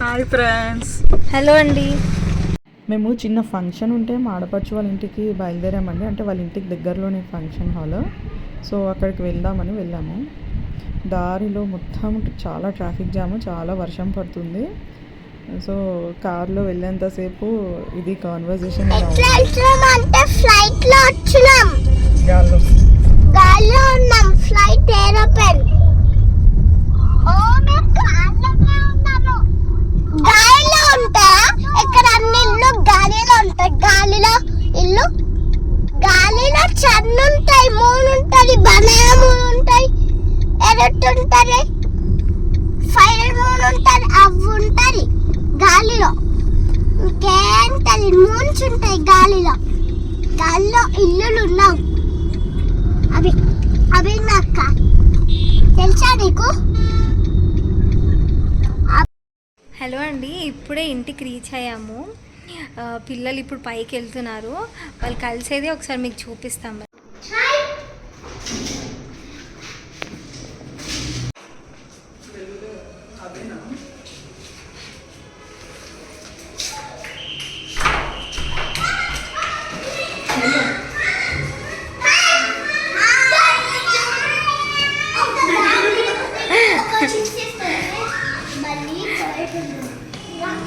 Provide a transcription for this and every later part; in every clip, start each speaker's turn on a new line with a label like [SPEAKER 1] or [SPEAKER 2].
[SPEAKER 1] Hi friends.
[SPEAKER 2] Hello అండి.
[SPEAKER 1] మేము చిన్న ఫంక్షన్ ఉంటే మా ఆడపడుచు వాళ్ళ ఇంటికి బయలుదేరామండి. అంటే వాళ్ళ ఇంటికి దగ్గరలోనే ఫంక్షన్ హాల్. సో అక్కడికి వెళ్దామని వెళ్ళాము. దారిలో మొత్తం చాలా ట్రాఫిక్ జామ్ చాలా వర్షం పడుతుంది. సో కార్లో వెళ్ళేంతసేపు ఇది కాన్వర్జేషన్
[SPEAKER 3] అంటే వచ్చినాం.
[SPEAKER 1] గాలిలో.
[SPEAKER 3] ఉన్నాం. ఫ్లైట్ ఏరోప్లేన్ ఓ మేము గాలిలోనే ఉన్నాము గాలిలో ఉంటాయా ఇక్కడ అన్ని ఇల్లు గాలిలో ఉంటాయి గాలిలో ఇల్లు గాలిలో చన్ను ఉంటాయి మూడు ఉంటుంది బనానా మూడు ఉంటాయి ఎరట్ ఉంటుంది ఫైర్ మూన్ ఉంటుంది అవి ఉంటుంది గాలిలో. ఇంకేంటది? మూన్స్ ఉంటాయి గాలిలో. గాలిలో ఇల్లులు ఉన్నావు అవి అవి నాక్క తెలుసా నీకు?
[SPEAKER 2] హలో అండి ఇప్పుడే ఇంటికి రీచ్ అయ్యాము. పిల్లలు ఇప్పుడు పైకి వెళ్తున్నారు. వాళ్ళు కలిసేది ఒకసారి మీకు చూపిస్తాం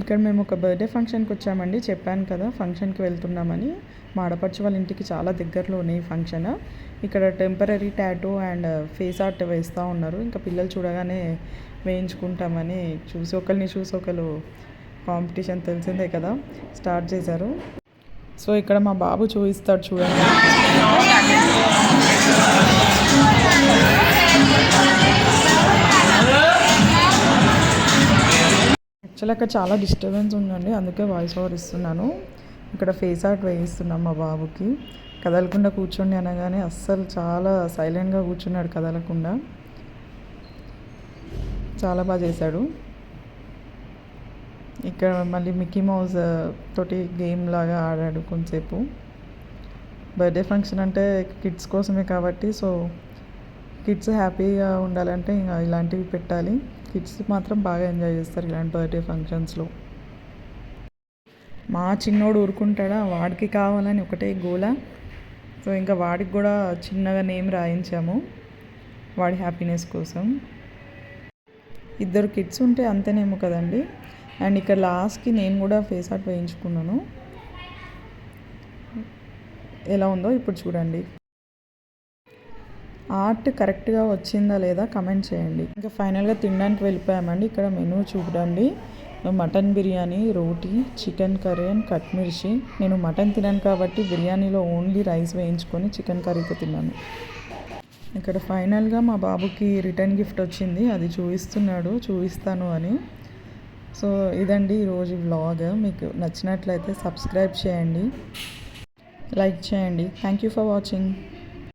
[SPEAKER 1] ఇక్కడ మేము ఒక బర్త్డే ఫంక్షన్కి వచ్చామండి. చెప్పాను కదా ఫంక్షన్కి వెళ్తున్నామని. మా ఆడపడిచి వాళ్ళ ఇంటికి చాలా దగ్గరలోనే ఉన్నాయి ఫంక్షన్. ఇక్కడ temporary tattoo and face art వేస్తూ ఉన్నారు. ఇంకా పిల్లలు చూడగానే వేయించుకుంటామని చూసి ఒకరిని చూసి ఒకరు కాంపిటీషన్ తెలిసిందే కదా స్టార్ట్ చేశారు. సో ఇక్కడ మా బాబు చూపిస్తాడు చూడండి. యాక్చువల్ అక్కడ చాలా డిస్టర్బెన్స్ ఉందండి అందుకే వాయిస్ ఓవర్ ఇస్తున్నాను. ఇక్కడ ఫేస్ ఆర్ట్ వేయిస్తున్నాం మా బాబుకి. కదలకుండా కూర్చోండి అనగానే అస్సలు చాలా సైలెంట్గా కూర్చున్నాడు కదలకుండా. చాలా బాగా చేశాడు. ఇక్కడ మళ్ళీ మిక్కీ మౌజ్ తోటి గేమ్ లాగా ఆడాడు కొంతసేపు. బర్త్డే ఫంక్షన్ అంటే కిడ్స్ కోసమే కాబట్టి సో కిడ్స్ హ్యాపీగా ఉండాలంటే ఇంకా ఇలాంటివి పెట్టాలి. కిడ్స్ మాత్రం బాగా ఎంజాయ్ చేస్తారు ఇలాంటి బర్త్డే ఫంక్షన్స్లో మా చిన్నోడు ఊరుకుంటాడా? వాడికి కావాలని ఒకటే గోల. సో ఇంకా వాడికి కూడా చిన్నగా నేమ్ రాయించాము. వాడి హ్యాపీనెస్ కోసం. ఇద్దరు కిడ్స్ ఉంటే అంతేనేమో కదండి. అండ్ ఇక్కడ లాస్ట్కి నేను కూడా ఫేస్ ఆర్ట్ వేయించుకున్నాను. ఎలా ఉందో ఇప్పుడు చూడండి. ఆర్ట్ కరెక్ట్గా వచ్చిందా లేదా కమెంట్ చేయండి. ఇంకా ఫైనల్గా తినడానికి వెళ్ళిపోయామండి. ఇక్కడ మెనూ చూడండి. Mutton biryani roti chicken curry and cut mirchi నేను మటన్ తినాను కాబట్టి బిర్యానీలో ఓన్లీ రైస్ వేయించుకొని చికెన్ కర్రీతో తిన్నాను. ఇక్కడ ఫైనల్గా మా బాబుకి రిటర్న్ గిఫ్ట్ వచ్చింది. అది చూపిస్తున్నాడు. చూపిస్తాను అని. సో ఇదండి ఈరోజు వ్లాగ్. మీకు నచ్చినట్లయితే సబ్స్క్రైబ్ చేయండి. లైక్ చేయండి. Thank you for watching.